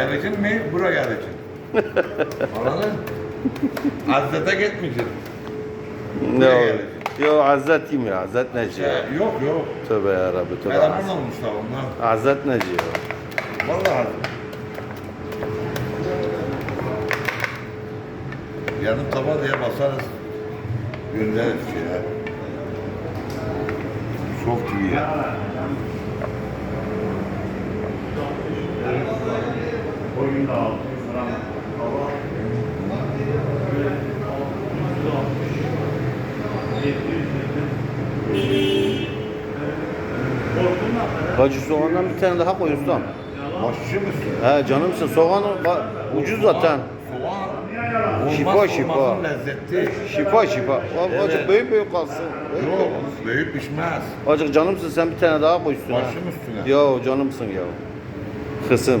Geleceksin mi? Buraya geleceksin. Anladın? Hazrete gitmeyeceksin. Ne Buraya o? geleceksin. Yo Hazret kim ya? Hazret Neci Ya, ya. yok yok. Tövbe yarabbi tövbe. Eleman olmuşlar onlar. Hazret Neci ya. Vallahi Hazret. Yarın taba diye basarız. Göndeririz ya. Çok iyi ya. Hacı soğandan bir tane daha koy ustam. Başçı mısın? He canımsın soğan ba- ucuz zaten. Soğan. Şifa, Olmaz, şifa. olmazın lezzeti. Şifa şifa. O- Acık Evet. büyük büyük kalsın. Büyük Yok, büyük pişmez. Acık canımsın sen bir tane daha koy üstüne. Başım üstüne. Yo canımsın ya. Kısım.